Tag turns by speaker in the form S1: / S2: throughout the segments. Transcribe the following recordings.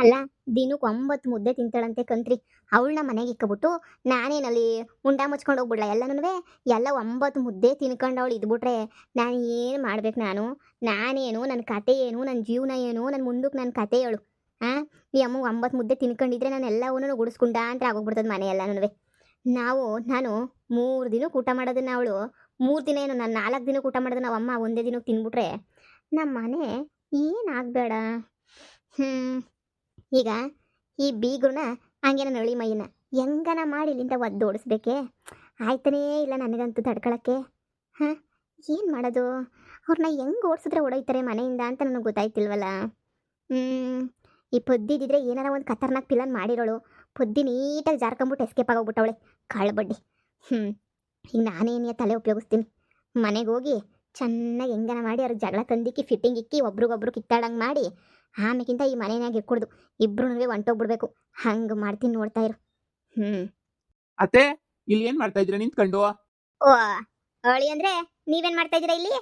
S1: ಅಲ್ಲ, ದಿನಕ್ಕೆ ಒಂಬತ್ತು ಮುದ್ದೆ ತಿಂತಾಳಂತೆ ಕಂತ್ರಿ. ಅವಳನ್ನ ಮನೆಗೆ ಇಕ್ಕಬಿಟ್ಟು ನಾನೇನಲ್ಲಿ ಉಂಡ ಮುಚ್ಕೊಂಡು ಹೋಗ್ಬಿಡ್ಲ? ಎಲ್ಲನೂ ಎಲ್ಲ ಒಂಬತ್ತು ಮುದ್ದೆ ತಿನ್ಕೊಂಡು ಅವಳು ಇದ್ಬಿಟ್ರೆ ನಾನು ಏನು ಮಾಡ್ಬೇಕು ನಾನು? ನಾನೇನು ನನ್ನ ಕತೆ ಏನು ನನ್ನ ಜೀವನ ಏನು ನನ್ನ ಮುಂದಕ್ಕೆ ನನ್ನ ಕತೆ ಹೇಳು. ಹಾಂ ಈ ಅಮ್ಮ ಒಂಬತ್ತು ಮುದ್ದೆ ತಿನ್ಕೊಂಡಿದ್ರೆ ನಾನು ಎಲ್ಲವನ್ನೂ ಗುಡಿಸ್ಕೊಂಡ ಅಂತ ಆಗೋಗ್ಬಿಡ್ತದೆ ಮನೆ ಎಲ್ಲನೂ ನಾವು, ನಾನು ಮೂರು ದಿನಕ್ಕೆ ಊಟ ಮಾಡೋದನ್ನ ಅವಳು, ಮೂರು ದಿನ ಏನು ನಾನು ನಾಲ್ಕು ದಿನಕ್ಕೆ ಊಟ ಮಾಡೋದು ನಾವು ಅಮ್ಮ ಒಂದೇ ದಿನಕ್ಕೆ ತಿನ್ಬಿಟ್ರೆ ನಮ್ಮ ಮನೆ ಏನಾಗಬೇಡ ಹ್ಞೂ ಈಗ ಈ ಬೀಗುನ ಹಂಗೇನ ನಳಿ ಮೈನ ಹೆಂಗನ ಮಾಡಿ ಇಲ್ಲಿಂದ ಒದ್ದು ಓಡಿಸ್ಬೇಕೆ ಆಯ್ತಾನೇ ಇಲ್ಲ ನನಗಂತೂ ತಡ್ಕೊಳಕ್ಕೆ ಹಾಂ, ಏನು ಮಾಡೋದು? ಅವ್ರನ್ನ ಹೆಂಗೆ ಓಡಿಸಿದ್ರೆ ಓಡೋಯ್ತಾರೆ ಮನೆಯಿಂದ ಅಂತ ನನಗೆ ಗೊತ್ತಾಯ್ತಿಲ್ವಲ್ಲ ಹ್ಞೂ ಈ ಪೊದ್ದಿದ್ದಿದ್ರೆ ಏನಾರ ಒಂದು ಖತರ್ನಾಕ್ ಪಿಲನ್ ಮಾಡಿರೋಳು. ಪೊದ್ದಿ ನೀಟಾಗಿ ಜಾರ್ಕೊಂಬಿಟ್ಟು ಎಸ್ಕೇಪ್ ಆಗೋಗ್ಬಿಟ್ಟವಳೆ. ಕಾಳುಬಡ್ಡಿ ಹ್ಞೂ ಈಗ ನಾನೇನೇ ತಲೆ ಉಪಯೋಗಿಸ್ತೀನಿ. ಮನೆಗೆ ಹೋಗಿ ಚೆನ್ನಾಗಿ ಹೆಂಗನ ಮಾಡಿ ಅವ್ರಿಗೆ ಜಗಳ ತಂದಿಕ್ಕಿ ಫಿಟ್ಟಿಂಗ್ ಇಕ್ಕಿ, ಒಬ್ರಿಗೊಬ್ರು ಕಿತ್ತಾಡಂಗೆ ಮಾಡಿ ಆಮೇಕಿಂತ ಈ ಮನೆಯಾಗ ಇಕ್ಕೊಡ್ದು ಇಬ್ರು ಹೊಂಟೋಗ್ಬಿಡ್ಬೇಕು ಹಂಗೆ ಮಾಡ್ತೀನಿ ನೋಡ್ತಾ ಇರು. ಹ್ಮ್.
S2: ಅತ್ತೆ ಇಲ್ಲಿ ಏನ್ ಮಾಡ್ತಾ ಇದ್ದೀರಾ? ನಿಂತ್ಕೊಂಡು.
S1: ಓ ಅವಳಿ ಅಂದ್ರೆ ನೀವೇನ್ ಮಾಡ್ತಾ ಇದ್ದೀರಾ ಇಲ್ಲಿ?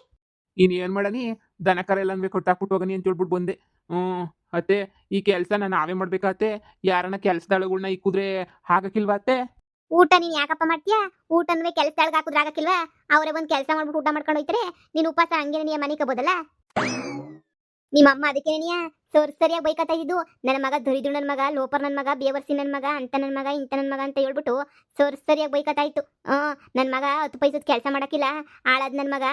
S2: ಇನ್ ಏನ್ ಮಾಡನಿ ದನ ಕರ ಎಲ್ಲ ಕೊಟ್ಟಾಕ್ಬಿಟ್ಟು ಹೋಗನಿ ಅಂತ ಹೇಳ್ಬಿಟ್ಟು ಬಂದೆ. ಹ್ಮ್ ಅತ್ತೆ ಈ ಕೆಲಸ ನಾವೇ ಮಾಡ್ಬೇಕಾತೆ ಯಾರನ್ನ ಕೆಲ್ಸದಳಗಳ್ನ ಇಕ್ಕಿದ್ರೆ ಹಾಕಕ್ಕಿಲ್ವಾ ಅತ್ತೆ?
S1: ಊಟ ನೀನ್ ಯಾಕಪ್ಪ ಮಾಡ್ತೀಯಾ? ಊಟ ಅಂದ್ರೆ ಕೆಲ್ಸದೊಳಗೆ ಹಾಕುದ್ರೆ ಆಗಕ್ಕಿಲ್ವಾ ಅವರೇ ಒಂದ್ ಕೆಲಸ ಮಾಡ್ಬಿಟ್ಟು ಊಟ ಮಾಡ್ಕೊಂಡು ಹೋಯ್ತಾರೆ. ನೀನ್ ಉಪವಾಸ ಹಂಗೆ ನೀ ಮನೆ ಕಬೋದಲ್ಲ ನಿಮ್ಮ ಅಮ್ಮ ಅದಕ್ಕೆ ನೀಯ? ಸೋರ್ ಸರಿಯಾಗಿ ಬೈಕತ್ತ ಇದ್ದು ನನ್ನ ಮಗ ದರಿದು ನನ್ನ ಮಗ, ಲೋಪರ್ ನನ್ನ ಮಗ, ಬೇವರ್ಸಿ ನನ್ನ ಮಗ, ಅಂತ ನನ್ನ ಮಗ, ಇಂತ ನನ್ನ ಮಗ ಅಂತ ಹೇಳ್ಬಿಟ್ಟು ಸೋರ್ ಸರಿಯಾಗಿ ಬೈಕತ್ತಾ ಇತ್ತು. ನನ್ನ ಮಗ ಹತ್ತು ಪೈಸದ ಕೆಲಸ ಮಾಡೋಕ್ಕಿಲ್ಲ. ಆಳಾದ್ ನನ್ನ ಮಗ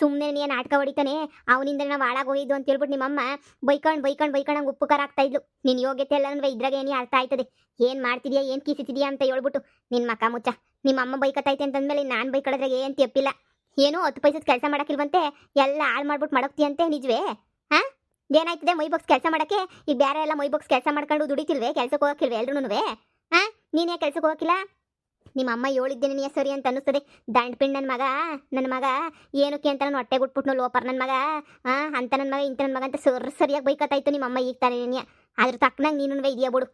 S1: ಸುಮ್ಮನೆ ನೀ ನಾಟಕ ಹೊಡಿತಾನೆ. ಅವನಿಂದ ನಾವು ಹಾಳಾಗೋಗಿದ್ದು ಅಂತ ಹೇಳ್ಬಿಟ್ಟು ನಿಮ್ಮಮ್ಮ ಬೈಕೊಂಡು ಬೈಕೊಂಡು, ಬೈಕಂಡ್ ಹಂಗೆ ಉಪ್ಪುಕಾರ ಆಗ್ತಾ ಇದ್ಲು. ನಿನ್ ಯೋಗ್ಯತೆ ಎಲ್ಲ ಇದ್ರಾಗ ಏನೇ ಅರ್ಥ ಆಯ್ತದೆ? ಏನ್ ಮಾಡ್ತಿದ್ಯಾ, ಏನ್ ಕಿಸಿತಿದ್ಯಾ ಅಂತ ಹೇಳ್ಬಿಟ್ಟು ನಿನ್ ಮಕ ಮುಚ್ಚ. ನಿಮ್ಮಮ್ಮ ಬೈಕತ್ತೈತೆ ಅಂತಂದ್ಮೇಲೆ ನಾನು ಬೈಕಳದ್ರಾಗ ಏನು ತಪ್ಪಿಲ್ಲ? ಏನು ಹತ್ತು ಪೈಸದ ಕೆಲಸ ಮಾಡಕ್ಕಿಲ್ವಂತೆ, ಎಲ್ಲ ಹಾಳು ಮಾಡ್ಬಿಟ್ಟು ಮಾಡಕ್ತಿಯಂತೆ ನಿಜವೇ? ಹಾ ಏನಾಯ್ತದೆ ಮೈ ಬಾಕ್ಸ್ ಕೆಲಸ ಮಾಡಕ್ಕೆ? ಈಗ ಬೇರೆ ಎಲ್ಲ ಮೈ ಬಾಕ್ಸ್ ಕೆಲಸ ಮಾಡ್ಕೊಂಡು ದುಡಿತಿಲ್ವೇ? ಕೆಲಸಕ್ಕೆ ಹೋಗಕ್ಕಿಲ್ವೇ ಎಲ್ರೂ ಹಾ ನೀನೇ ಕೆಲಸಕ್ಕೆ ಹೋಗಕ್ಕಿಲ್ಲ? ನಿಮ್ಮ ಅಮ್ಮ ಹೇಳಿದ್ದೇನೆ ನೀ ಸರಿ ಅಂತ ಅನ್ನಿಸ್ತದೆ. ದಂಡ್ಪಿಂಡ್ ನನ್ನ ಮಗ ನನ್ನ ಮಗ ಏನಕ್ಕೆ ಅಂತ ನಾನು ಹೊಟ್ಟೆ ಗುಟ್ಬಿಟ್ನು ಲೋಪರ್ ನನ್ನ ಮಗ ಆ? ಅಂತ ನನ್ನ ಮಗ ಇಂತ ನನ್ನ ಮಗ ಅಂತ ಸರ್ ಸರಿಯಾಗಿ ಬೈಕತ್ತಾಯ್ತು ನಿಮ್ಮ ಅಮ್ಮ ಈಗ ತಾನೇ ನಿನ್ನ. ಅದ್ರ ತಕ್ಕನಾಗ ನೀನು ಇದೆಯಾ ಬಿಡು.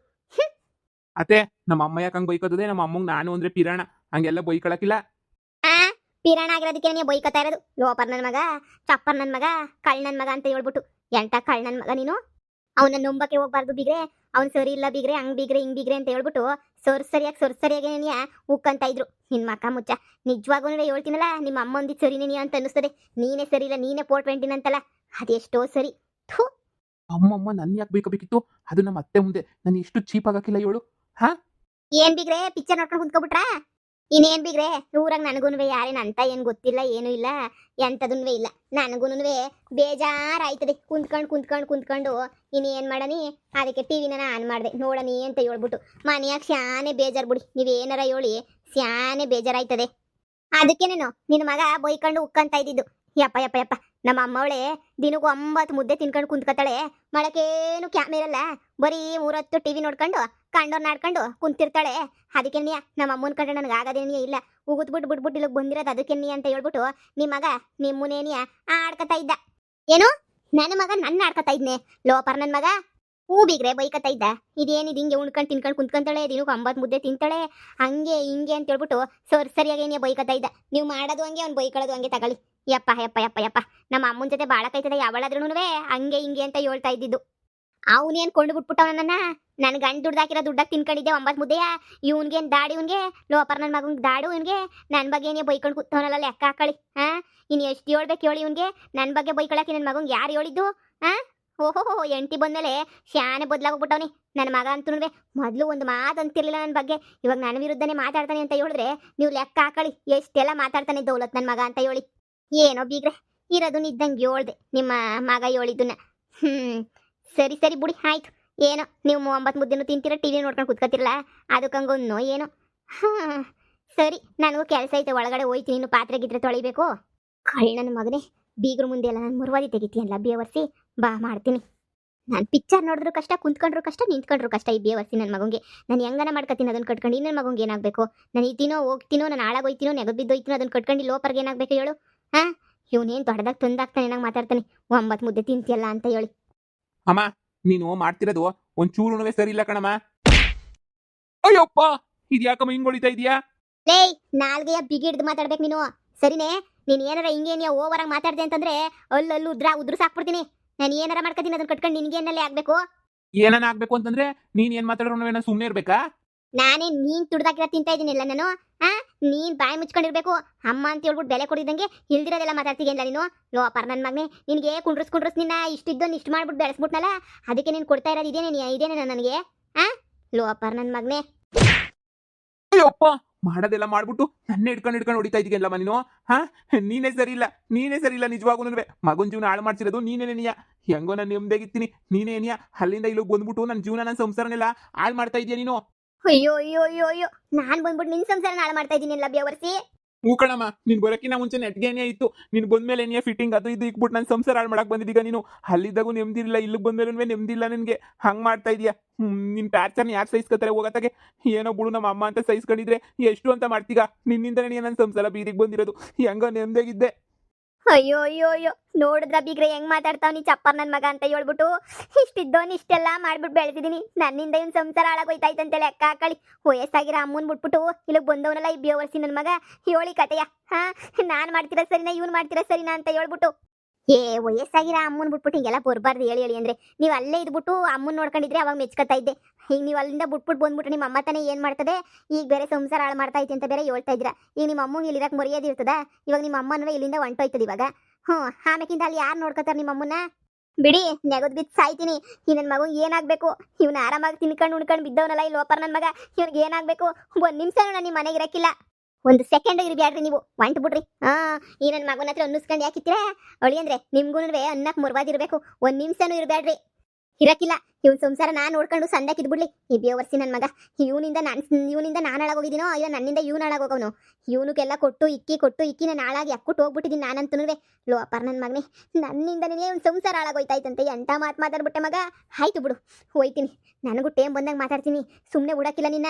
S2: ಅತ್ತೆ ನಮ್ಮ ಅಮ್ಮ ಯಾಕಂಗೆ ಬೈಕೋತದೆ ನಮ್ಮ ಅಮ್ಮಂಗೆ ನಾನು ಅಂದ್ರೆ ಪಿರಾಣ. ಹಂಗೆಲ್ಲ ಬೈಕೊಳಕಿಲ್ಲ
S1: ಪಿರಾಣ ಆಗಿರೋದಕ್ಕೆ ನೀ ಬೈಕತ್ತಾ ಇರೋದು? ಲೋಪರ್ ನನ್ನ ಮಗ ಚಪ್ಪರ್ ನನ್ನ ಮಗ ಕಳ್ ನನ್ನ ಮಗ ಅಂತ ಹೇಳ್ಬಿಟ್ಟು. ಎಂಟ ಕಳ್ ನನ್ನ ಮಗ ನೀನು? ಅವನ ನುಂಬಕ್ಕೆ ಹೋಗ್ಬಾರ್ದು ಬಿಗ್ರೆ ಅವ್ನು ಸರಿ ಇಲ್ಲ ಬಿಗ್ರೆ ಹಂಗ್ ಬಿಗ್ರೆ ಹಿಂಗ್ ಬಿಗ್ರೆ ಅಂತ ಹೇಳ್ಬಿಟ್ಟು ಸೊರ್ ಸರಿಯಾಗಿ ಸೊರ್ ಸರಿಯಾಗಿ ನೀ ಉಕ್ಕಂತ ಇದ್ರು. ನಿನ್ ಮಕ್ಕ ಮುಚ್ಚ. ನಿಜವಾಗೂ ಹೇಳ್ತೀನಲ್ಲ ನಿಮ್ಮ ಅಮ್ಮಂದಿ ಸರಿ ನೀ ಅಂತ ಅನ್ನಿಸ್ತದೆ. ನೀನೇ ಸರಿ ಇಲ್ಲ ನೀನೇ ಪೋರ್ಟ್ ಟ್ವೆಂಟಿನ ಅಂತಲ್ಲ. ಅದೆಷ್ಟೋ ಸರಿ. ಥೂ.
S2: ಅಮ್ಮಮ್ಮ ನನ್ ಯಾಕೆ ಬೈಕೋಬೇಕಿತ್ತು ಅದು ನಮ್ಮ ಅತ್ತೆ ಮುಂದೆ. ನಾನು ಎಷ್ಟು ಚೀಪ್ ಆಗಕ್ಕಿಲ್ಲ ಇವಳು.
S1: ಏನ್ ಬಿಗ್ರೆ ಪಿಕ್ಚರ್ ನೋಡ್ಕೊಂಡು ಕುಂತ್ಕೊಬಿಟ್ರಾ? ಇನ್ನೇನ್ ಬಿಗ್ರೆ? ಊರಾಗ ನನಗೂನುವೆ ಯಾರೇನು ಅಂತ ಏನ್ ಗೊತ್ತಿಲ್ಲ, ಏನೂ ಇಲ್ಲ, ಎಂತದನ್ವೇ ಇಲ್ಲ. ನನಗೂನುವೆ ಬೇಜಾರಾಯ್ತದೆ. ಕುಂತ್ಕೊಂಡು ಕುಂತ್ಕೊಂಡು ಕುಂತ್ಕೊಂಡು ಇನ್ನೇನ್ ಮಾಡನಿ ಅದಕ್ಕೆ ಟಿವಿನ ಆನ್ ಮಾಡಿದೆ. ನೋಡನಿ ಅಂತ ಹೇಳ್ಬಿಟ್ಟು. ಮನೆಯಾಗ ಶಾನೆ ಬೇಜಾರ್ ಬಿಡಿ. ನೀವೇನಾರ ಹೇಳಿ ಶಾನೆ ಬೇಜಾರಾಯ್ತದೆ. ಅದಕ್ಕೇನೇನು? ನಿನ್ನ ಮಗ ಬೈಕೊಂಡು ಉಕ್ಕಂತ ಇದ್ದಿದ್ದು. ಯಪ್ಪ ಯಪ್ಪ ಯಪ್ಪ. ನಮ್ಮ ಅಮ್ಮವಳೆ ದಿನಕ್ಕೆ ಒಂಬತ್ತು ಮುದ್ದೆ ತಿನ್ಕೊಂಡು ಕುಂತ್ಕೊತಾಳೆ ಮಾಡಕ್ಕೇನು ಕ್ಯಾಮೆರ ಇಲ್ಲ ಬರೀ ಮೂರತ್ತು ಟಿವಿ ನೋಡ್ಕೊಂಡು, ಕಂಡೋರ್ ನಾಡ್ಕೊಂಡು ಕುಂತಿರ್ತಾಳೆ. ಅದಕ್ಕೆ ನೀ, ನಮ್ಮ ಅಮ್ಮನ ಕಂಡ್ರೆ ನನಗೆ ಆಗೋದೇನಿಯ ಇಲ್ಲ. ಉಗುತ್ ಬಿಟ್ಟು ಬಿಟ್ಬಿಟ್ಟು ಇಲ್ಲಿಗೆ ಬಂದಿರೋದು ನೀ ಅಂತ ಹೇಳ್ಬಿಟ್ಟು ನಿಮ್ಮ ಮಗ ನಿಮ್ಮನೇನಿಯ ಆಡ್ಕತಾ ಇದ್ದ. ಏನು? ನನ್ನ ಮಗ ನನ್ನ ಆಡ್ಕತಾ ಇದ್ನೆ. ಲೋಪರ್ ನನ್ನ ಮಗ? ಹೂ ಬಿಗ್ರೆ ಬೈಕತ್ತಾ ಇದ್ದ. ಇದೇನಿದು ಹಿಂಗೆ ಉಣ್ಕೊಂಡು ತಿನ್ಕೊಂಡು ಕುಂತ್ಕೊಂತಾಳೆ, ದಿನಕ್ಕೆ ಒಂಬತ್ತು ಮುದ್ದೆ ತಿಂತಾಳೆ. ಹಂಗೆ ಹಿಂಗೆ ಅಂತ ಹೇಳ್ಬಿಟ್ಟು ಸರ್ ಸರಿಯಾಗಿ ಏನೇ ಬೈಕತ್ತಾ ಇದ್ದ. ನೀವು ಮಾಡೋದು ಹಂಗೆ, ಅವ್ನು ಬೈಕೊಳ್ಳೋದು ಹಂಗೆ ತಗೊಳ್ಳಿ. ಯಪ್ಪ ಯಪ್ಪ ಯಪ್ಪ ಯಪ್ಪ. ನಮ್ಮ ಅಮ್ಮನ ಜೊತೆ ಬಾಳಕೈತದೆ ಯಾವಳಾದ್ರೂ ಹಂಗೆ ಹಿಂಗೆ ಅಂತ ಹೇಳ್ತಾ ಇದ್ದಿದ್ದು. ಅವನೇನ್ ಕೊಂಡು ಬಿಟ್ಬಿಟ್ಟವ ನನ್ನ? ನನ್ ಗಂಡ್ ದುಡ್ದಾಕಿರೋ ದುಡ್ಡಾಗಿ ತಿನ್ಕೊಂಡಿದ್ದೆ ಒಂಬತ್ತು ಮುದ್ದೆಯ ಇವ್ನ್ಗೇನ್ ದಾಡಿ ಇವನ್ಗೆ? ಲೋಪರ್ ನನ್ನ ಮಗಂಗೆ ದಾಡು ಇವನ್ಗೆ? ನನ್ನ ಬಗ್ಗೆ ಏನೇ ಬೈಕೊಂಡು ಕೂತವನಲ್ಲ ಲೆಕ್ಕ ಹಾಕಳಿ ಹಾ? ಇನ್ ಎಷ್ಟು ಹೇಳ್ಬೇಕು ಹೇಳಿ ಇವನ್ಗೆ? ನನ್ನ ಬಗ್ಗೆ ಬೈಕೊಳಕ್ಕೆ ನನ್ನ ಮಗಂಗೆ ಯಾರು ಹೇಳಿದ್ದು, ಹಾ? ಓಹೋ ಎಂಟಿ ಬಂದ್ಮೇಲೆ ಶ್ಯಾನೆ ಬದಲಾಗೋಗ್ಬಿಟ್ಟವನಿ ನನ್ನ ಮಗ ಅಂತೂ ಮೊದಲು ಒಂದು ಮಾತು ಅಂತಿರಲಿಲ್ಲ ನನ್ನ ಬಗ್ಗೆ. ಇವಾಗ ನನ್ನ ವಿರುದ್ಧನೇ ಮಾತಾಡ್ತಾನೆ ಅಂತ ಹೇಳಿದ್ರೆ ನೀವು ಲೆಕ್ಕ ಹಾಕಳಿ ಎಷ್ಟೆಲ್ಲ ಮಾತಾಡ್ತಾನೆ ದೌಲತ್ ನನ್ನ ಮಗ ಅಂತ ಹೇಳಿ. ಏನೋ ಬೀಗ್ರೆ, ಇರೋದು ಇದ್ದಂಗೆ ಹೇಳ್ದೆ ನಿಮ್ಮ ಮಗ ಹೇಳಿದ್ದನ್ನ ಹ್ಮ್, ಸರಿ ಸರಿ ಬುಡಿ, ಆಯ್ತು. ಏನೋ, ನೀವು ಒಂಬತ್ತು ಮುದ್ದೆನು ತಿಂತೀರ ಟಿವಿ ನೋಡ್ಕೊಂಡು ಕುತ್ಕೋತಿರಲ್ಲ ಅದಕ್ಕಂಗೊಂದು ಏನೋ. ಹಾಂ, ಸರಿ, ನನಗೂ ಕೆಲಸ ಐತೆ, ಒಳಗಡೆ ಹೋಯ್ತು ನೀನು ಪಾತ್ರೆ ಗಿದ್ರೆ ತೊಳಿಬೇಕು. ಕಳ್ ನನ್ನ ಮಗನೇ, ಬೀಗ್ರ ಮುಂದೆ ಎಲ್ಲ ನಾನು ಮುರುವಾದಿ ತೆಗಿತೀಯಲ್ಲ, ಬೇವರ್ಸಿ, ಬಾ, ಮಾಡ್ತೀನಿ. ನಾನು ಪಿಕ್ಚರ್ ನೋಡಿದ್ರು ಕಷ್ಟ, ಕುಂತ್ಕೊಂಡ್ರು ಕಷ್ಟ, ನಿಂತ್ಕೊಂಡ್ರು ಕಷ್ಟ, ಈ ಬೇವರ್ಸಿ ನನ್ನ ಮಗಂಗೆ. ನಾನು ಹೆಂಗನ ಮಾಡ್ಕೊತೀನಿ ಅದನ್ನು ಕಟ್ಕೊಂಡು ಇನ್ನೊಂದು ಮಗಂಗೆ ಏನಾಗಬೇಕು? ನಾನು ಇದ್ದೀನೋ ಹೋಗ್ತೀನೋ ನಾನು ಹಾಳಾಗೋಯ್ತೀನೋ ನೆಗದ್ ಬಿದ್ದೋಯ್ತೀನೋ ಅದನ್ನು ಕಟ್ಕೊಂಡು ಲೋಪರ್ಗೆ ಏನಾಗಬೇಕು ಹೇಳು? ಹಾಂ ಇವನೇನು ದೊಡ್ಡದಾಗ ತಂದಾಗ್ತಾನೆ ನಂಗೆ ಮಾತಾಡ್ತಾನೆ. ಒಂಬತ್ತು ಮುದ್ದೆ ತಿಂತಿಯಲ್ಲ ಅಂತ ಹೇಳಿ.
S2: ಅಮ್ಮ ನೀನು ಮಾಡ್ತಿರೋದು ಒಂಚೂರು ಚೂರುಣವೇ ಸರಿ ಇಲ್ಲ ಕಣಮ್ಮ. ಅಯ್ಯಪ್ಪ ಇದ್ಯಾಕಮ್ಮ ಹಿಂಗ್ ಹೊಡಿತಾ ಇದೀಯಾ?
S1: ಲೇಯ್ ನಾಲ್ಗೆಯ ಬಿಗಿಡ್ದು ಮಾತಾಡ್ಬೇಕು ನೀನು. ಸರಿನೇ ನೀನ್ ಏನಾರ ಹಿಂಗೆ ನೀವು ಓವರ್ ಆಗಿ ಮಾತಾಡ್ದೆ ಅಂತಂದ್ರೆ ಅಲ್ಲಲ್ಲೂ ಉದ್ರ ಉದ್ರ ಸಾಕ್ಬಿಡ್ತೀನಿ ನಾನು ಏನಾರ ಮಾಡ್ಕೊತೀನಿ ಅದನ್ನ ಕಟ್ಕೊಂಡು ನಿನ್ಗೇನಲ್ಲೇ ಆಗ್ಬೇಕು?
S2: ಏನನ್ನ ಆಗ್ಬೇಕು ಅಂತಂದ್ರೆ ನೀನ್ ಏನ್ ಮಾತಾಡೋಣ ಸುಮ್ಮನೆ ಇರ್ಬೇಕಾ?
S1: ನಾನೇ ನೀನ್ ತುಡ್ದಾಕಿರ ತಿಂತಾ ಇದೀನಿಲ್ಲ ನಾನು. ಆ, ನೀನ್ ಬಾಯಿ ಮುಚ್ಕೊಂಡಿರ್ಬೇಕು. ಅಮ್ಮ ಅಂತ ಹೇಳ್ಬಿಟ್ಟು ಬೆಲೆ ಕೊಡಿದಂಗೆ ಇಲ್ದಿರೋದೆಲ್ಲ ಮಾತಾಡ್ತೀಯಲ್ಲ ನೀನು? ಲೋಪರ್ ನನ್ನ ಮಗನೇ, ನಿನಗೆ ಕುಂಡ್ರಸ್ ಕುಂಡ್ರಸ್ ನಿನ್ನ ಇಷ್ಟಿದ್ದೊಂದು ಇಷ್ಟು ಮಾಡ್ಬಿಟ್ಟು ಬೆಳೆಸ್ಬಿಟ್ನಲ್ಲ, ಅದಕ್ಕೆ ನೀನು ಕೊಡ್ತಾ ಇರೋದು ಇದೇನೇ ಇದೇನೇ ನನಗೆ? ಆ? ಲೋಪರ್ ನನ್ನ ಮಗನೇ.
S2: ಅಯ್ಯಪ್ಪ ಮಾಡೋದೆಲ್ಲ ಮಾಡ್ಬಿಟ್ಟು ನನ್ನ ಹಿಡ್ಕೊಂಡು ಹಿಡ್ಕೊಂಡು ಹೊಡಿತಾ ಇದೀಯಲ್ಲಮ್ಮ ನೀನು? ಹಾ ನೀನೇ ಸರಿ ಇಲ್ಲ, ನೀನೇ ಸರಿ ಇಲ್ಲ ನಿಜವಾಗೂ ಮಗನ್ ಜೀವನ ಹಾಳು ಮಾಡ್ಸಿರೋದು ನೀನೇ ನೀಯ. ಹೆಂಗೋ ನಾನು ನೆಮ್ಮದಿಯಾಗಿರ್ತೀನಿ ನೀನೇ ನೀಯ. ಅಲ್ಲಿಂದ ಇಲ್ಲಿಗೆ ಬಂದ್ಬಿಟ್ಟು ನನ್ನ ಜೀವನ ನನ್ನ ಸಂಸಾರನೆಲ್ಲ ಹಾಳು ಮಾಡ್ತಾ ಇದೀಯ ನೀನು?
S1: ಅಯ್ಯೋ ಅಯ್ಯೋ ಅಯ್ಯೋ ಅಯ್ಯೋ. ನಾನ್ ಬಂದ್ಬಿಟ್ಟು ನಿನ್ ಸಂಸಾರ ನಾಳೆ ಮಾಡ್ತಾ ಇದೀನಿ ಲಭ್ಯ
S2: ಹೂ ಕಣಮ್ಮ, ನೀನ್ ಬರಕಿನ ಮುಂಚೆ ನೆಟ್ಗೆನೆ ಇತ್ತು. ನೀನ್ ಬಂದ್ಮೇಲೆ ಏನೇ ಫಿಟ್ಟಿಂಗ್ ಅದು ಇದು ಇಕ್ಬಿಟ್ಟು ನಾನು ಸಂಸಾರ ಹಾಳು ಮಾಡಕ್ ಬಂದಿದ್ದೀಗ ನೀನು? ಅಲ್ಲಿದ್ದಾಗೂ ನೆಮ್ಮದಿ ಇಲ್ಲ ಇಲ್ಲಿಗೆ ಬಂದ್ಮೇಲೂ ನೆಮ್ಮದಿಲ್ಲ ನಿನಗೆ. ಹಂಗ್ ಮಾಡ್ತಾ ಇದೀಯಾ? ಹ್ಮ್, ನಿನ್ ಟಾರ್ಚರ್ನ ಯಾರು ಸಹಿಸ್ಕೊತಾರೆ ಹೋಗತ್ತಾಗೆ? ಏನೋ ಬಿಡು ನಮ್ಮ ಅಮ್ಮ ಅಂತ ಸಹಿಸ್ಕೊಂಡಿದ್ರೆ ಎಷ್ಟು ಅಂತ ಮಾಡ್ತೀಗ? ನಿನ್ನಿಂದನೇ ನನ್ನ ಸಂಸಾರ ಬೀದಿಗೆ ಬಂದಿರೋದು. ಹೆಂಗೋ ನೆಮ್ಮದಿಯಾಗಿದ್ದೆ
S1: ಅಯ್ಯೋ ಅಯ್ಯೋ ಅಯ್ಯೋ. ನೋಡಿದ್ರ ಬೀಗ್ರೆ ಹೆಂಗ್ ಮಾತಾಡ್ತಾವ್ ನೀ ಚಪ್ಪರ್ ನನ್ ಮಗ ಅಂತ ಹೇಳ್ಬಿಟ್ಟು. ಇಷ್ಟಿದ್ದೋನ್ ಇಷ್ಟೆಲ್ಲ ಮಾಡ್ಬಿಟ್ಟು ಬೆಳೆದಿದ್ದೀನಿ ನನ್ನಿಂದ ಇವ್ನ ಸಂಸಾರ ಹಾಳಾಗೋಯ್ತಾಯ್ತಂತೆ ಲೆಕ್ಕ ಹಾಕಳಿ ವಯಸ್ಸಾಗಿರೋ ಅಮ್ಮನ್ ಬಿಟ್ಬಿಟ್ಟು ಇಲ್ಲಿಗೆ ಬಂದವನಲ್ಲ ಈ ಬೇವರ್ಸಿ ನನ್ ಮಗ. ಹೇಳಿ ಕತೆಯ. ಹಾ, ನಾನ್ ಮಾಡ್ತಿರೋ ಸರಿನಾ, ಇವ್ನು ಮಾಡ್ತಿರೋ ಸರಿನಾ ಅಂತ ಹೇಳ್ಬಿಟ್ಟು. ಏ, ವಯಸ್ಸಾಗಿರೋ ಅಮ್ಮನ್ ಬಿಟ್ಬಿಟ್ಟು ಹಿಂಗೆಲ್ಲ ಬರಬಾರ್ದು ಹೇಳಿ ಹೇಳಿ ಅಂದ್ರೆ. ನೀವು ಅಲ್ಲೇ ಇದ್ಬಿಟ್ಟು ಅಮ್ಮನ್ ನೋಡ್ಕೊಂಡಿದ್ರೆ ಅವಾಗ ಮೆಚ್ಕೊತಾ ಇದ್ದೆ. ಈಗ ನೀವು ಅಲ್ಲಿಂದ ಬಿಟ್ಬಿಟ್ಟು ಬಂದ್ಬಿಟ್ಟು ನಿಮ್ಮ ಅಮ್ಮ ತಾನೇ ಏನ್ ಮಾಡ್ತದೆ? ಈಗ ಬೇರೆ ಸಂಸಾರ ಹಾಳು ಮಾಡ್ತಾ ಐತಿ ಅಂತ ಬೇರೆ ಹೇಳ್ತಾ ಇದ್ರ ಈಗ ನಿಮ್ಮ ಇಲ್ಲಿ ಇಲ್ಲಿರಕ್ ಮರ್ಯಾದಿರ್ತದ ಇವಾಗ ನಿಮ್ಮ ಅಮ್ಮನೂ ಇಲ್ಲಿಂದ ಹೊಂಟೋಯ್ತದ ಇವಾಗ. ಹ್ಞೂ, ಆಮೇಕಿಂದ ಅಲ್ಲಿ ಯಾರು ನೋಡ್ಕೊತಾರೆ ನಿಮ್ಮ ಅಮ್ಮನ ಬಿಡಿ, ನೆಗದ್ ಬಿದ್ದು ಸಾಯ್ತೀನಿ. ಈ ನನ್ನ ಮಗು ಏನಾಗಬೇಕು? ಇವನು ಆರಾಮಾಗಿ ತಿನ್ಕೊಂಡು ಉಣ್ಕೊಂಡು ಬಿದ್ದವನಲ್ಲ ಈ ಲೋಪರ್ ನನ್ನ ಮಗ. ಇವ್ನಿಗೆ ಏನಾಗಬೇಕು? ಒಂದು ನಿಮಿಷನೂ ನಾನು ನಿಮ್ಮ ಮನೆಗೆ ಇರಕ್ಕಿಲ್ಲ. ಒಂದು ಸೆಕೆಂಡ್ ಇರ್ಬ್ಯಾಡ್ರಿ ನೀವು. ಒಂಟು ಬಿಡ್ರಿ. ಹಾ, ಈ ನನ್ನ ಮಗನ ಹತ್ರ ಅನ್ನಿಸ್ಕೊಂಡು ಅಳಿ ಅಂದ್ರೆ ನಿಮ್ಗೂ ಅನ್ನಕ್ಕೆ ಮುರ್ವಾದಿರ್ಬೇಕು ಒಂದ್ ನಿಮಿಷನೂ ಇರಬೇಡ್ರಿ ಇರಕ್ಕಿಲ್ಲ. ಇವ್ನ ಸಂಸಾರ ನಾನು ನೋಡ್ಕೊಂಡು ಸಂದಾಕಿದ್ ಬಿಡ್ಲಿ ಈ ಬೇವರ್ಸಿ ನನ್ನ ಮಗ. ಇವನಿಂದ ನಾನು ಇವನಿಂದ ನಾನು ಹಾಳಾಗೋಗಿದ್ದೀನೋ, ಇಲ್ಲ ನನ್ನಿಂದ ಇವ್ನು ಹಾಳಾಗೋಗವನು? ಇವನಿಗೆಲ್ಲ ಕೊಟ್ಟು ಇಕ್ಕಿ ಕೊಟ್ಟು ಇಕ್ಕಿ ನಾನು ಹಾಳಾಗಿ ಅಕ್ಕುಟ್ಟು ಹೋಗ್ಬಿಟ್ಟಿದ್ದೀನಿ ನಾನಂತೂ ಲೋ ಅಪ್ಪ ನನ್ನ ಮಗನೇ ನನ್ನಿಂದನೇ ಇವ್ನ ಸಂಸಾರ ಹಾಳಾಗೋಯ್ತಾಯ್ತಂತೆ. ಎಂತ ಮಾತು ಮಾತಾಡ್ಬಿಟ್ಟೆ ಮಗ? ಆಯ್ತು ಬಿಡು. ಹೋಯ್ತೀನಿ. ನನಗೂ ಟೇಮ್ ಬಂದಾಗ ಮಾತಾಡ್ತೀನಿ. ಸುಮ್ಮನೆ ಬಿಡಕ್ಕಿಲ್ಲ ನಿನ್ನ.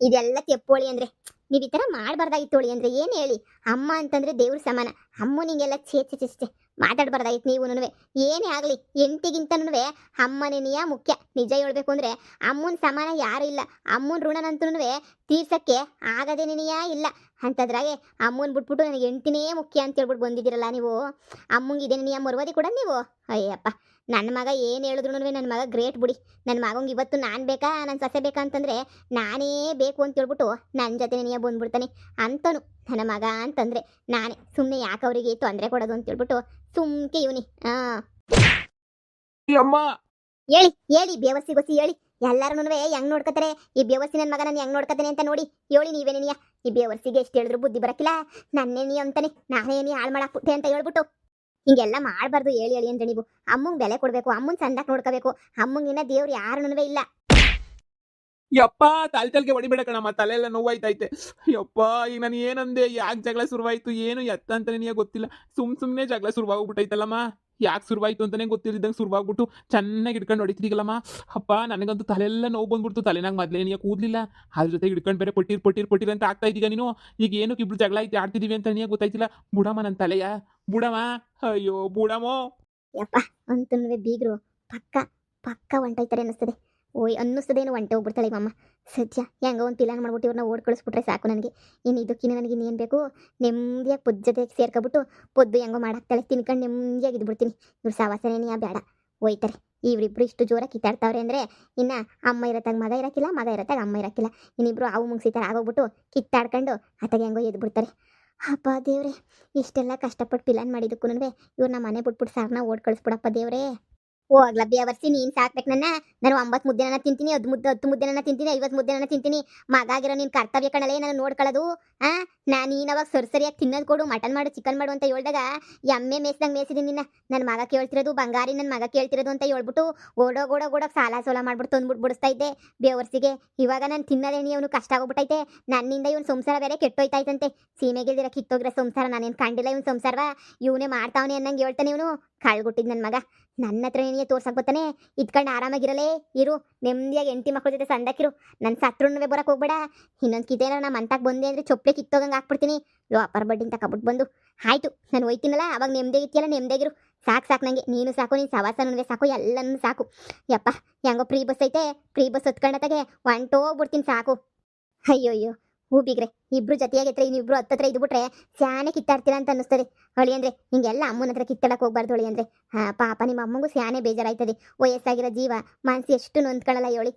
S1: ಇದೆಲ್ಲ ತೆಪ್ಪೋಳಿ ಅಂದ್ರೆ. ನೀವು ಈ ಥರ ಮಾಡಬಾರ್ದಾಗಿತ್ತು ಹೊಳಿ ಅಂದರೆ ಏನು ಹೇಳಿ? ಅಮ್ಮ ಅಂತಂದರೆ ದೇವ್ರ ಸಮಾನ. ಅಮ್ಮನಿಗೆಲ್ಲ ಚೇಚೆ ಛೇ, ಮಾತಾಡಬಾರ್ದಾಗಿತ್ತು ನೀವು ನೀವು ಏನೇ ಆಗಲಿ ಎಂಟಿಗಿಂತನೂ ಅಮ್ಮನೇನಿಯ ಮುಖ್ಯ. ನಿಜ ಹೇಳ್ಬೇಕು ಅಂದರೆ ಅಮ್ಮನ ಸಮಾನ ಯಾರು ಇಲ್ಲ. ಅಮ್ಮನ ಋಣನಂತೂ ತೀರ್ಸಕ್ಕೆ ಆಗದೇನೆಯ ಇಲ್ಲ. ಅಂತದ್ರಾಗೆ ಅಮ್ಮನ ಬಿಟ್ಬಿಟ್ಟು ನನಗೆ ಎಂಟಿನೇ ಮುಖ್ಯ ಅಂತ ಹೇಳ್ಬಿಟ್ಟು ಬಂದಿದ್ದೀರಲ್ಲ ನೀವು? ಅಮ್ಮಂಗೆ ಇದೇನೆಯ ಮರುವದಿ ಕೂಡ ನೀವು? ಅಯ್ಯಪ್ಪ ನನ್ನ ಮಗ ಏನು ಹೇಳಿದ್ರು ನನ್ನ ಮಗ ಗ್ರೇಟ್ ಬಿಡಿ. ನನ್ನ ಮಗಂಗೆ ಇವತ್ತು ನಾನು ಬೇಕಾ ನನ್ನ ಸೊಸೆ ಬೇಕಾ ಅಂತಂದ್ರೆ ನಾನೇ ಬೇಕು ಅಂತ ಹೇಳ್ಬಿಟ್ಟು ನನ್ನ ಜೊತೆ ನೀಯ ಬಂದ್ಬಿಡ್ತಾನೆ ಅಂತನು. ನನ್ನ ಮಗ ಅಂತಂದ್ರೆ ನಾನೇ. ಸುಮ್ಮನೆ ಯಾಕೆ ಅವರಿಗೆ ತೊಂದರೆ ಕೊಡೋದು ಅಂತ ಹೇಳ್ಬಿಟ್ಟು ಸುಮ್ಕೆ ಇವನಿ.
S2: ಅಮ್ಮ!
S1: ಹೇಳಿ ಹೇಳಿ ಬೇವಸಿ ಗೊಸಿ ಹೇಳಿ. ಎಲ್ಲಾರು ಹೆಂಗ್ ನೋಡ್ಕತಾರೆ ಈ ಬೇವಸಿ ನನ್ನ ಮಗ ನಾನು ಹೆಂಗ್ ನೋಡ್ಕತಾನೆ ಅಂತ ನೋಡಿ ಹೇಳಿ ನೀವೇನೇನಿಯ ಈ ಬೇವರ್ಸಿಗೆ ಎಷ್ಟು ಹೇಳಿದ್ರು ಬುದ್ಧಿ ಬರಕಿಲ್ಲ. ನನ್ನೇನಿ ಅಂತಾನೆ. ನಾನೇನಿ ಹಾಳು ಮಾಡಾಕ್ಬಿಟ್ಟೆ ಅಂತ ಹೇಳ್ಬಿಟ್ಟು ಹಿಂಗೆಲ್ಲ ಮಾಡಬಾರ್ದು, ಹೇಳಿ ಹೇಳಿ ಅಂದ್ರೆ ನೀವು. ಅಮ್ಮಂಗ್ ಬೆಲೆ ಕೊಡ್ಬೇಕು, ಅಮ್ಮನ್ ಸಂದಾಕ್ ನೋಡ್ಕೋಬೇಕು. ಅಮ್ಮಂಗಿನ ದೇವ್ರು ಯಾರು ಇಲ್ಲ.
S2: ಯಪ್ಪ ತಲೆ ತಲೆಗೆ ಹೊಡಿಬೇಡ ಕಣಮ್ಮ ತಲೆ ಎಲ್ಲ ನೋವಾಯ್ತೈತೆ. ಯಪ್ಪ, ಈಗ ನಾನು ಏನಂದೆ, ಯಾಕೆ ಜಗಳ ಶುರುವಾಯ್ತು, ಏನು ಎತ್ತ ಅಂತ ನೀ ಗೊತ್ತಿಲ್ಲ. ಸುಮ್ ಸುಮ್ಮನೆ ಜಗಳ ಶುರುವಾಗ್ಬಿಟ್ಟೈತಲ್ಲಮ್ಮ ಯಾಕೆ ಶುರುವಾಯ್ತು ಅಂತಾನೆ ಗೊತ್ತಿಲ್ಲದಂಗೆ ಶುರುವಾಗ್ಬಿಟ್ಟು ಚೆನ್ನಾಗಿ ಹಿಡ್ಕೊಂಡು ಹೊಡಿತಿದ್ದೀಗಲ್ಲಮ್ಮ ಅಪ್ಪ, ನನಗಂತೂ ತಲೆಲ್ಲ ನೋವು ಬಂದ್ಬಿಡ್ತು. ತಲೆನಾಗ ಮೊದಲೇ ನೀ ಕೂದಲಿಲ್ಲ. ಅದ್ರ ಜೊತೆ ಹಿಡ್ಕೊಂಡು ಬೇರೆ ಪೊಟ್ಟಿರ್ ಪೊಟ್ಟಿರ್ ಪಟ್ಟಿರ್ ಅಂತ ಆಗ್ತಾ ಇದೀಗ ನೀನು. ಈಗ ಏನಕ್ಕೆ ಇಬ್ರು ಜಗಳ ಐತಿ ಆಡ್ತಿದೀವಿ ಅಂತ ನೀ ಗೊತ್ತಾಯ್ತಿಲ್ಲ. ಬುಡಮ್ಮ ನನ್ನ ತಲೆಯ. ಬುಡಮ್ಮ. ಅಯ್ಯೋ ಬುಡಮೋ
S1: ಯಪ್ಪ ಅಂತಂದ್ರೆ ಬೀಗ್ರು. ಪಕ್ಕ ಪಕ್ಕ ಒಂಟಾಯ್ತಾರೆ ಅನ್ನಿಸ್ತದೆ. ಓಯ್, ಅನ್ನಿಸ್ತದೇನು ಒಂಟೆ ಹೋಗ್ಬಿಡ್ತಾಳೆ ಮಮ್ಮ ಸದ್ಯ ಹೆಂಗೋ ಒಂದು ಪಿಲಾನ್ ಮಾಡ್ಬಿಟ್ಟು ಇವ್ರನ್ನ ಓಡ್ ಕಳಿಸ್ಬಿಟ್ರೆ ಸಾಕು ನನಗೆ. ಇನ್ನು ಇದಕ್ಕಿನ್ನ ನನಗೆ ಇನ್ನೇನು ಬೇಕು? ನೆಮ್ಮದಿಯಾಗಿ ಪೊದ್ದು ಜೊತೆಗೆ ಸೇರ್ಕೊಬಿಟ್ಟು ಪೊದ್ದು ಹೆಂಗೋ ಮಾಡಾಕ್ತಾಳೆ. ತಿನ್ಕೊಂಡು ನೆಮ್ಮದಿಯಾಗಿ ಇದ್ಬಿಡ್ತೀನಿ. ಇವ್ರ ಸಾವಾಸನೇನೇ ಬೇಡ ಹೋಯ್ತಾರೆ ಇವರಿಬ್ರು ಇಷ್ಟು ಜೋರಾಗಿ ಕಿತ್ತಾಡ್ತಾವ್ರೆ ಅಂದರೆ ಇನ್ನು ಅಮ್ಮ ಇರತ್ತಾಗ ಮಗ ಇರಕ್ಕಿಲ್ಲ, ಮಗ ಇರತ್ತಾಗ ಅಮ್ಮ ಇರಕ್ಕಿಲ್ಲ. ಇನ್ನಿಬ್ರು ಅವು ಮುಗಿಸಿತಾರೆ ಆಗೋಗ್ಬಿಟ್ಟು ಕಿತ್ತಾಡ್ಕೊಂಡು ಅತ್ತಾಗ ಹೆಂಗೋ ಎದ್ಬಿಡ್ತಾರೆ. ಅಪ್ಪ ದೇವ್ರೆ, ಇಷ್ಟೆಲ್ಲ ಕಷ್ಟಪಟ್ಟು ಪ್ಲಾನ್ ಮಾಡಿದ್ದಕ್ಕೂ ಇವ್ರು ನಮ್ಮ ಮನೆ ಬಿಟ್ಬಿಟ್ಟು ಸಾರ್ನ ಓಡ್ ಕಳಿಸ್ಬಿಡಪ್ಪ ದೇವ್ರೇ. ಹೋಗ್ಲ ಬೇವರ್ಸಿ ನೀನ್ ಸಾಕ್ಬೇಕು ನನ್ನ. ನಾನು ಒಂಬತ್ತು ಮುದ್ದೆನ ತಿಂತೀನಿ ಹದ್ ಮುದ್ದೆ, ಹತ್ತು ಮುದ್ದೆನ ತಿಂತೀನಿ, ಐವತ್ತು ಮುದ್ದೆನ ತಿಂತೀನಿ. ಮಗ ಆಗಿರೋ ನಿನ್ ಕರ್ತವ್ಯ ಕಣಲೇ ನಾನು ನೋಡ್ಕೊಳ್ಳೋದು ಆ? ನಾ ನೀನ್ ಅವಾಗ ಸರಿ ಸರಿಯಾಗಿ ತಿನ್ನೋದು ಕೊಡು, ಮಟನ್ ಮಾಡು, ಚಿಕನ್ ಮಾಡು ಅಂತ ಹೇಳ್ದಾಗ ಎಮ್ಮೆ ಮೇಯ್ಸ್ದಂಗೆ ಮೇಸಿದೀನಿ ನಿನ್ನ. ನನ್ನ ಮಗ ಕೇಳ್ತಿರೋದು, ಬಂಗಾರಿ ನನ್ನ ಮಗ ಕೇಳ್ತಿರೋದು ಅಂತ ಹೇಳ್ಬಿಟ್ಟು ಓಡೋ ಗೋಡೋ ಓಡೋಗ್ ಸಾಲ ಸೋಲ ಮಾಡ್ಬಿಟ್ಟು ತಂದ್ಬಿಟ್ಟು ಬಿಡಿಸ್ತಾ ಇದ್ದೆ ಬೇವರ್ಸಿಗೆ. ಇವಾಗ ನಾನು ತಿನ್ನೋದೇನಿ ಅವನು ಕಷ್ಟ ಆಗೋಗ್ಬಿಟ್ಟೈತೆ ನನ್ನಿಂದ ಇವನು ಸಂಸಾರ ಬೇರೆ ಕೆಟ್ಟೋಯ್ತಾಯ್ತಂತೆ. ಸೀಮೆಗಿಲ್ದಿರ ಕಿತ್ತೋಗಿರೋ ಸಂಸಾರ, ನಾನೇನ್ ಕಂಡಿಲ್ಲ ಇವನು ಸಂಸಾರವ. ಇವನೇ ಮಾಡ್ತಾವನೆ ಅನ್ನಂಗೆ ಹೇಳ್ತಾನೆ ಇವನು. ಕಳ್ಗುಟ್ಟಿದ್ ನನ್ನ ಮಗ. ನನ್ನ ಹತ್ರ ನಿನಗೆ ತೋರ್ಸಕ್ ಬರ್ತಾನೆ? ಇದ್ಕೊಂಡು ಆರಾಮಾಗಿರಲೇ ಇರು. ನೆಮ್ಮದಿಯಾಗಿ ಎಂಟಿ ಮಕ್ಳ ಜೊತೆ ಸಂದಾಕಿರು ನನ್ನ ಸತ್ರುಣ್ಣವೇ ಬರಕ್ ಹೋಗ್ಬೇಡ. ಇನ್ನೊಂದು ಕಿತೇನ ನಮ್ಮ ಅಂತಕ್ಕೆ ಬಂದೆ ಅಂದ್ರೆ ಚೊಪ್ಲೆ ಕಿತ್ತೋಗಂಗೆ ಹಾಕ್ಬಿಡ್ತೀನಿ. ಲೋ ಅಪ್ಪರ್ ಬಡ್ಡಿ ಅಂತ ಕಬಿಟ್ಟು ಬಂದು. ಆಯ್ತು, ನಾನು ಹೋಯ್ತೀನಲ್ಲ? ಅವಾಗ ನೆಮ್ಮದಿಯಾಗಿತ್ತಿಯಲ್ಲ ನೆಮ್ಮದಿಯಾಗಿರು ಸಾಕು ಸಾಕು ನನಗೆ ನೀನು ಸಾಕು, ನೀನು ಸವಾಸ ನನಗೆ ಸಾಕು, ಎಲ್ಲನೂ ಸಾಕು. ಯಪ್ಪ, ಹೆಂಗೋ ಫ್ರೀ ಬಸ್ ಐತೆ. ಫ್ರೀ ಬಸ್ ಹೊತ್ಕೊಂಡತ್ತಾಗೆ ಹೊಂಟೋಗ್ಬಿಡ್ತೀನಿ ಸಾಕು. ಅಯ್ಯೋ ಅಯ್ಯೋ ಹೂ ಬಿಗ್ರೆ, ಇಬ್ರು ಜೊತೆಯಾಗಿ ಹತ್ರ ಇನ್ನಿಬ್ರು ಹತ್ತತ್ರ ಇದ್ಬಿಟ್ರೆ ಸ್ಯಾನೆ ಕಿತ್ತಾಡ್ತೀರಾ ಅಂತ ಅನ್ನಿಸ್ತದೆ. ಹೊಳಿ ಅಂದ್ರೆ ಹಿಂಗೆಲ್ಲ ಅಮ್ಮನ ಹತ್ರ ಕಿತ್ತಾಡಕ್ ಹೋಗ್ಬಾರ್ದು ಹೊಳಿ ಅಂದ್ರೆ. ಹಾ, ಪಾಪ ನಿಮ್ಮ ಅಮ್ಮಂಗೂ ಸ್ಯಾನೆ ಬೇಜಾರಾಯ್ತದೆ. ವಯಸ್ಸಾಗಿರೋ ಜೀವ, ಮನ್ಸು ಎಷ್ಟು ನೊಂದ್ಕೊಳ್ಳಲ್ಲ ಹೇಳಿ.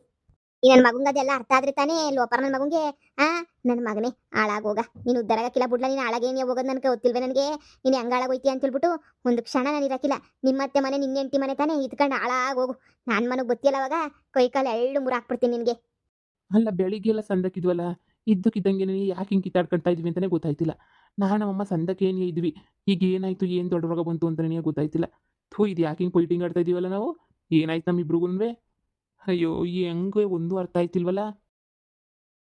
S1: ಈ ನನ್ನ ಮಗಂಗ ಅದೆಲ್ಲ ಅರ್ಥ ಆದ್ರೆ ತಾನೇ ಲೋಪರ್ ನನ್ನ ಮಗಂಗೆ. ಆ ನನ್ನ ಮಗನೇ, ಹಾಳಾಗೋಗ. ನೀನು ಉದ್ದಾರಾಗಕ್ಕಿಲ್ಲ ಬಿಡ್ಲ, ನೀನು ಹಾಳಾಗೇನಿ ಹೋಗೋದು ನನಗೆ ಗೊತ್ತಿಲ್ವೇ ನನಗೆ? ನೀನು ಹೆಂಗೆ ಹಾಳಾಗೋಯ್ತಿ ಅಂತ ಹೇಳ್ಬಿಟ್ಟು ಒಂದು ಕ್ಷಣ ನಾನು ಇರಕ್ಕಿಲ್ಲ ನಿಮ್ಮತ್ತೆ ಮನೆ ನಿನ್ನ ಹೆಂಡತಿ ಮನೆ ತಾನೇ ಇದ್ಕೊಂಡು ಹಾಳಾಗೋಗು. ನನ್ನ ಮನೆಗೆ ಗೊತ್ತಿಲ್ಲ ಅವಾಗ ಕೈ ಕಾಲು ಎಳ್ಳು ಮುರಾಕ್ಬಿಡ್ತೀನಿ ನಿನಗೆ.
S2: ಅಲ್ಲ ಬೆಳಿಗ್ಗೆ ಎಲ್ಲ ಸಂದಕ್ಕಿದ್ವಲ್ಲ ಇದ್ದಕ್ಕಿದ್ದಂಗೆ ಯಾಕೆ ಹಿಂಗೆ ಕಿತ್ತಾಡ್ಕೊಳ್ತಾ ಇದ್ವಿ ಅಂತಲೇ ಗೊತ್ತಾಯ್ತಿಲ್ಲ. ನಾನು ನಮ್ಮಮ್ಮ ಸಂದಕ್ಕೆ ಏನೇ ಇದ್ವಿ, ಈಗ ಏನಾಯ್ತು, ಏನು ದೊಡ್ಡ ರೋಗ ಬಂತು ಅಂತ ನನಗೆ ಗೊತ್ತಾಯ್ತಿಲ್ಲ. ಥೂ, ಇದು ಯಾಕೆ ಹಿಂಗೆ ಫೈಟಿಂಗ್ ಆಡ್ತಾ ಇದೀವಲ್ಲ ನಾವು? ಏನಾಯ್ತು ನಮ್ಮಿಬ್ರಿಗೂ ಅಯ್ಯೋ ಈ ಹೆಂಗೆ ಒಂದು ಅರ್ಥ ಆಯ್ತಿಲ್ವಲ್ಲ?